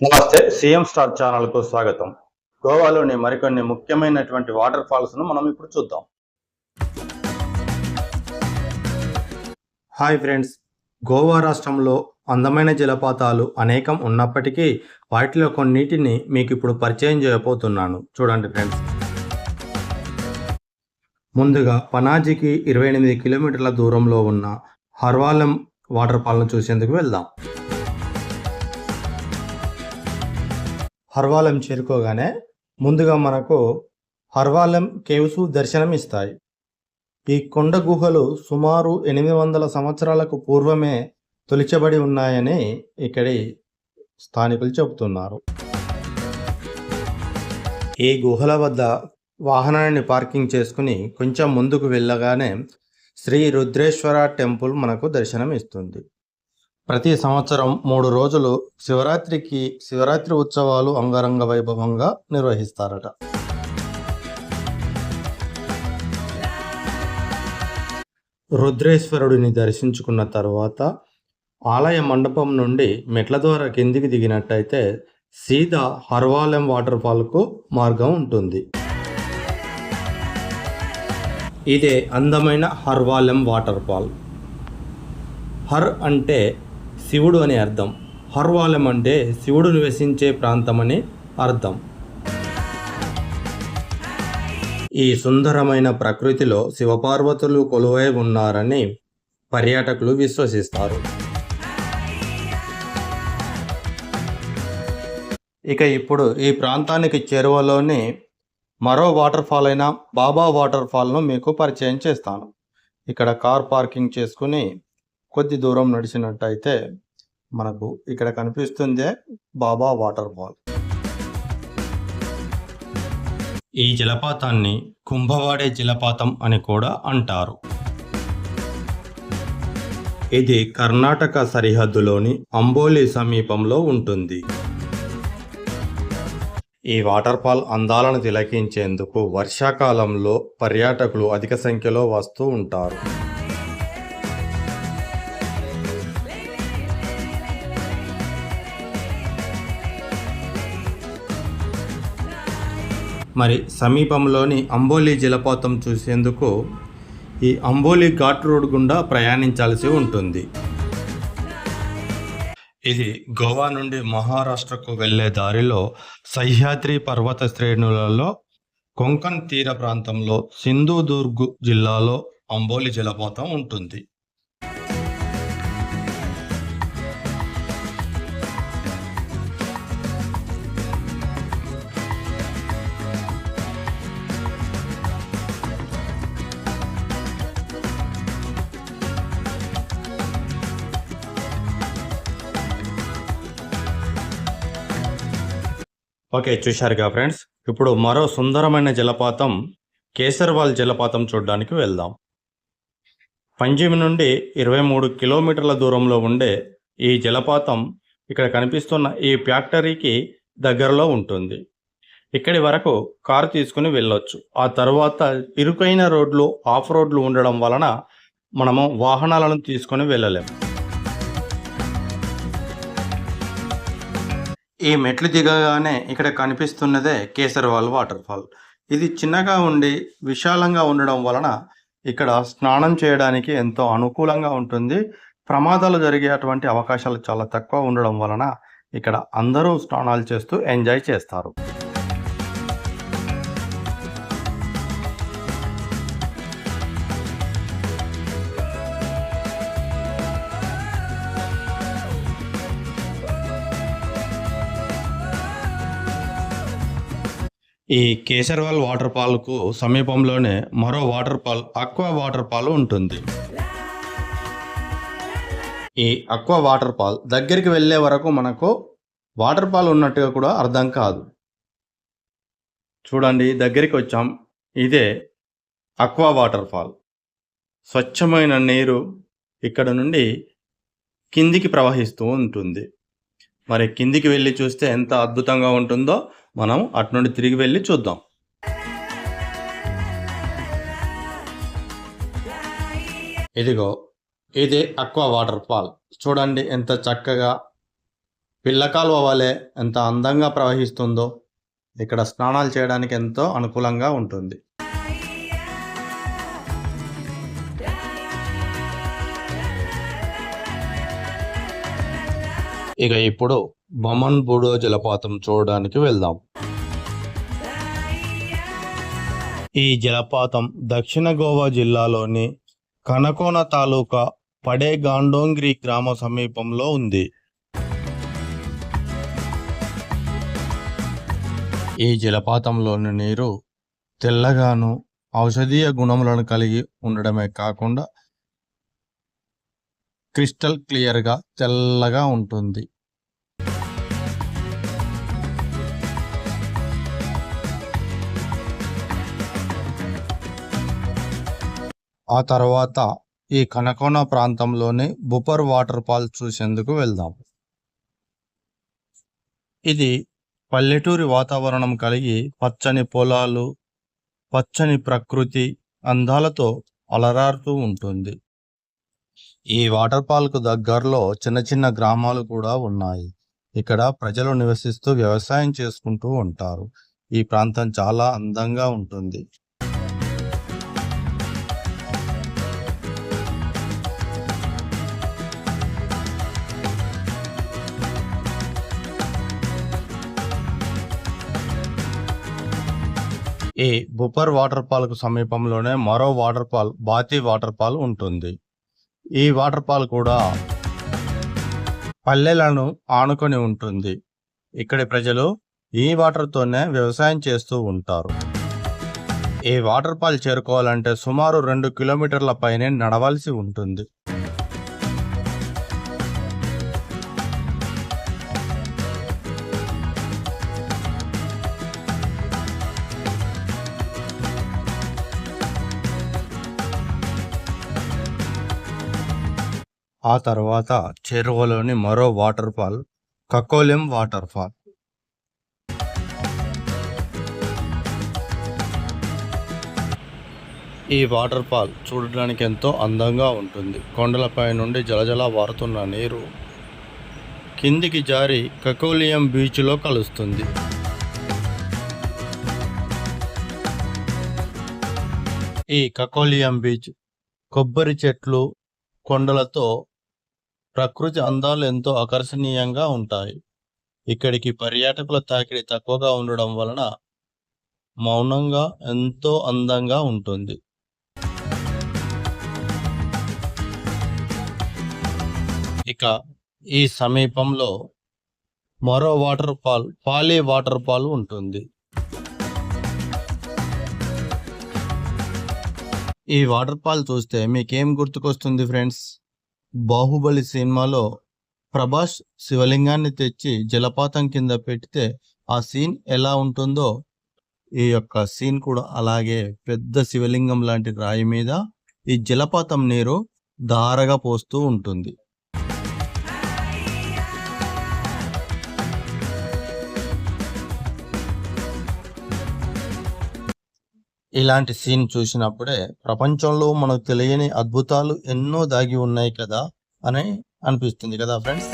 నమస్తే. CM star ఛానల్కు స్వాగతం. గోవాలోని మరికొన్ని ముఖ్యమైనటువంటి వాటర్ ఫాల్స్ను మనం ఇప్పుడు చూద్దాం. Hi friends. గోవా రాష్ట్రంలో అందమైన జలపాతాలు అనేకం ఉన్నప్పటికీ వాటిలో కొన్నిటిని మీకు ఇప్పుడు పరిచయం చేయబోతున్నాను. చూడండి ఫ్రెండ్స్. ముందుగా పనాజీకి ఇరవై ఎనిమిది కిలోమీటర్ల దూరంలో ఉన్న హర్వాలం వాటర్ ఫాల్ను చూసేందుకు వెళ్దాం. హర్వాలం చేరుకోగానే ముందుగా మనకు హర్వాలం కేవ్స్ దర్శనం ఇస్తాయి ఈ కొండ గుహలు సుమారు ఎనిమిది వందల సంవత్సరాలకు పూర్వమే తొలిచబడి ఉన్నాయని ఇక్కడి స్థానికులు చెబుతున్నారు. ఈ గుహల వద్ద వాహనాన్ని పార్కింగ్ చేసుకుని కొంచెం ముందుకు వెళ్ళగానే శ్రీ రుద్రేశ్వర టెంపుల్ మనకు దర్శనం ఇస్తుంది ప్రతి సంవత్సరం మూడు రోజులు శివరాత్రికి శివరాత్రి ఉత్సవాలు అంగరంగ వైభవంగా నిర్వహిస్తారట. రుద్రేశ్వరుడిని దర్శించుకున్న తర్వాత ఆలయ మండపం నుండి మెట్ల ద్వారా కిందికి దిగినట్టయితే సీదా హర్వాలెం వాటర్ ఫాల్కు మార్గం ఉంటుంది. ఇదే అందమైన హర్వాలెం వాటర్ ఫాల్. హర్ అంటే శివుడు అని అర్థం. హర్వాలెం అంటే శివుడు నివసించే ప్రాంతమని అర్థం. ఈ సుందరమైన ప్రకృతిలో శివపార్వతులు కొలువై ఉన్నారని పర్యాటకులు విశ్వసిస్తారు. ఇక ఇప్పుడు ఈ ప్రాంతానికి చేరువలోని మరో వాటర్ ఫాల్ అయిన బాబా వాటర్ ఫాల్ను మీకు పరిచయం చేస్తాను. ఇక్కడ కార్ పార్కింగ్ చేసుకుని కొద్ది దూరం నడిచినట్టయితే మనకు ఇక్కడ కనిపిస్తుందే బాబా వాటర్ ఫాల్. ఈ జలపాతాన్ని కుంభవాడే జలపాతం అని కూడా అంటారు. ఇది కర్ణాటక సరిహద్దులోని అంబోలి సమీపంలో ఉంటుంది. ఈ వాటర్ ఫాల్ అందాలను తిలకించేందుకు వర్షాకాలంలో పర్యాటకులు అధిక సంఖ్యలో వస్తూ ఉంటారు. మరి సమీపంలోని అంబోలి జలపాతం చూసేందుకు ఈ అంబోలి ఘాట్ రోడ్ గుండా ప్రయాణించాల్సి ఉంటుంది. ఇది గోవా నుండి మహారాష్ట్రకు వెళ్ళే దారిలో సహ్యాద్రి పర్వత శ్రేణులలో కొంకన్ తీర ప్రాంతంలో సింధుదుర్గ్ జిల్లాలో అంబోలి జలపాతం ఉంటుంది. ఓకే చూశారుగా ఫ్రెండ్స్. ఇప్పుడు మరో సుందరమైన జలపాతం కేసర్వాల్ జలపాతం చూడడానికి వెళ్దాం. పంజిమ్ నుండి ఇరవై మూడు కిలోమీటర్ల దూరంలో ఉండే ఈ జలపాతం ఇక్కడ కనిపిస్తున్న ఈ ఫ్యాక్టరీకి దగ్గరలో ఉంటుంది. ఇక్కడి వరకు కారు తీసుకుని వెళ్ళొచ్చు. ఆ తర్వాత ఇరుకైన రోడ్లు ఆఫ్ రోడ్లు ఉండడం వలన మనము వాహనాలను తీసుకొని వెళ్ళలేము. ఈ మెట్లు దిగగానే ఇక్కడ కనిపిస్తున్నదే కేసరవాల్ వాటర్ ఫాల్ ఇది చిన్నగా ఉండి విశాలంగా ఉండడం వలన ఇక్కడ స్నానం చేయడానికి ఎంతో అనుకూలంగా ఉంటుంది. ప్రమాదాలు జరిగేటువంటి అవకాశాలు చాలా తక్కువ ఉండడం వలన ఇక్కడ అందరూ స్నానాలు చేస్తూ ఎంజాయ్ చేస్తారు. ఈ కేసర్వాల్ వాటర్ ఫాల్కు సమీపంలోనే మరో water fall aqua water fall ఉంటుంది. ఈ అక్వా వాటర్ ఫాల్ దగ్గరికి వెళ్ళే వరకు మనకు వాటర్ ఫాల్ ఉన్నట్టుగా కూడా అర్థం కాదు. చూడండి దగ్గరికి వచ్చాం. ఇదే అక్వా వాటర్ ఫాల్ స్వచ్ఛమైన నీరు ఇక్కడ నుండి కిందికి ప్రవహిస్తూ ఉంటుంది. మరి కిందికి వెళ్ళి చూస్తే ఎంత అద్భుతంగా ఉంటుందో మనం అటు నుండి తిరిగి వెళ్ళి చూద్దాం. ఇదిగో ఇది అక్వా వాటర్ ఫాల్. చూడండి ఎంత చక్కగా పిల్ల కాలువ వలె ఎంత అందంగా ప్రవహిస్తుందో. ఇక్కడ స్నానాలు చేయడానికి ఎంతో అనుకూలంగా ఉంటుంది. ఇక ఇప్పుడు బమన్ బూడో జలపాతం చూడడానికి వెళ్దాం. ఈ జలపాతం దక్షిణ గోవా జిల్లాలోని కనకోన తాలూకా పడే గాండోంగ్రి గ్రామ సమీపంలో ఉంది. ఈ జలపాతంలోని నీరు తెల్లగాను ఔషధీయ గుణములను కలిగి ఉండడమే కాకుండా క్రిస్టల్ క్లియర్గా తెల్లగా ఉంటుంది. ఆ తర్వాత ఈ కనకోన ప్రాంతంలోని బుపర్ వాటర్ ఫాల్ చూసేందుకు వెళ్దాం. ఇది పల్లెటూరి వాతావరణం కలిగి పచ్చని పొలాలు పచ్చని ప్రకృతి అందాలతో అలరారుతూ ఉంటుంది. ఈ వాటర్ ఫాల్కు దగ్గరలో చిన్న చిన్న గ్రామాలు కూడా ఉన్నాయి. ఇక్కడ ప్రజలు నివసిస్తూ వ్యవసాయం చేసుకుంటూ ఉంటారు. ఈ ప్రాంతం చాలా అందంగా ఉంటుంది. ఈ బుపర్ వాటర్ ఫాల్కు సమీపంలోనే మరో వాటర్ ఫాల్ బాతి వాటర్ ఫాల్ ఉంటుంది. ఈ వాటర్ ఫాల్ కూడా పల్లెలను ఆనుకొని ఉంటుంది. ఇక్కడి ప్రజలు ఈ వాటర్తోనే వ్యవసాయం చేస్తూ ఉంటారు. ఈ వాటర్ ఫాల్ చేరుకోవాలంటే సుమారు రెండు కిలోమీటర్ల పైనే నడవాల్సి ఉంటుంది. ఆ తర్వాత చెరువులోని మరో water fall Kakolem water fall. ఈ వాటర్ ఫాల్ చూడడానికి ఎంతో అందంగా ఉంటుంది. కొండలపై నుండి జలజల వారుతున్న నీరు కిందికి జారి కకోలియం బీచ్లో కలుస్తుంది. ఈ కకోలియం బీచ్ కొబ్బరి చెట్లు కొండలతో ప్రకృతి అందాలు ఎంతో ఆకర్షణీయంగా ఉంటాయి. ఇక్కడికి పర్యాటకుల తాకిడి తక్కువగా ఉండడం వలన మౌనంగా ఎంతో అందంగా ఉంటుంది. ఇక ఈ సమీపంలో మరో water fall Pali water fall ఉంటుంది. ఈ వాటర్ ఫాల్ చూస్తే మీకేం గుర్తుకొస్తుంది ఫ్రెండ్స్? బాహుబలి సినిమాలో ప్రభాస్ శివలింగాన్ని తెచ్చి జలపాతం కింద పెడితే ఆ సీన్ ఎలా ఉంటుందో ఈ యొక్క సీన్ కూడా అలాగే పెద్ద శివలింగం లాంటి రాయి మీద ఈ జలపాతం నీరు ధారగా పోస్తూ ఉంటుంది. ఇలాంటి సీన్ చూసినప్పుడే ప్రపంచంలో మనకు తెలియని అద్భుతాలు ఎన్నో దాగి ఉన్నాయి కదా అని అనిపిస్తుంది కదా ఫ్రెండ్స్?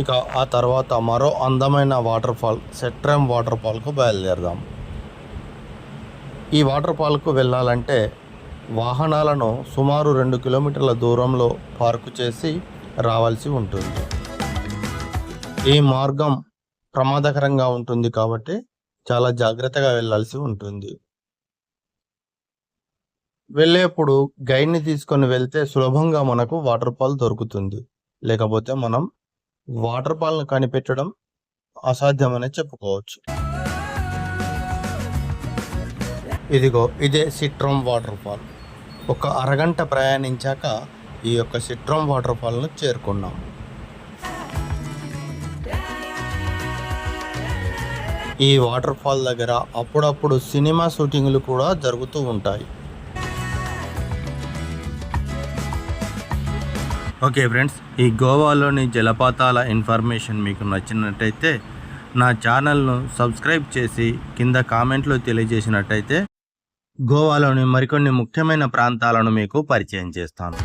ఇక ఆ తర్వాత మరో అందమైన వాటర్ ఫాల్ సెట్రామ్ వాటర్ ఫాల్కు బయలుదేరదాం. ఈ వాటర్ ఫాల్కు వెళ్ళాలంటే వాహనాలను సుమారు రెండు కిలోమీటర్ల దూరంలో పార్కు చేసి రావాల్సి ఉంటుంది. ఈ మార్గం ప్రమాదకరంగా ఉంటుంది కాబట్టి చాలా జాగ్రత్తగా వెళ్ళాల్సి ఉంటుంది. వెళ్ళేప్పుడు గైడ్ని తీసుకొని వెళ్తే సులభంగా మనకు వాటర్ ఫాల్ దొరుకుతుంది. లేకపోతే మనం వాటర్ ఫాల్ను కనిపెట్టడం అసాధ్యమనే చెప్పుకోవచ్చు. ఇదిగో ఇదే సిట్రోమ్ వాటర్ ఫాల్ ఒక అరగంట ప్రయాణించాక ఈ యొక్క సిట్రోమ్ వాటర్ ఫాల్ను చేరుకున్నాం. ఈ వాటర్ ఫాల్ దగ్గర అప్పుడప్పుడు సినిమా షూటింగ్లు కూడా జరుగుతూ ఉంటాయి. ఓకే ఫ్రెండ్స్ ఈ గోవాలోని జలపాతాల ఇన్ఫర్మేషన్ మీకు నచ్చినట్టయితే నా ఛానల్ను సబ్స్క్రైబ్ చేసి కింద కామెంట్లో తెలియజేసినట్టయితే గోవాలోని మరికొన్ని ముఖ్యమైన ప్రాంతాలను మీకు పరిచయం చేస్తాను.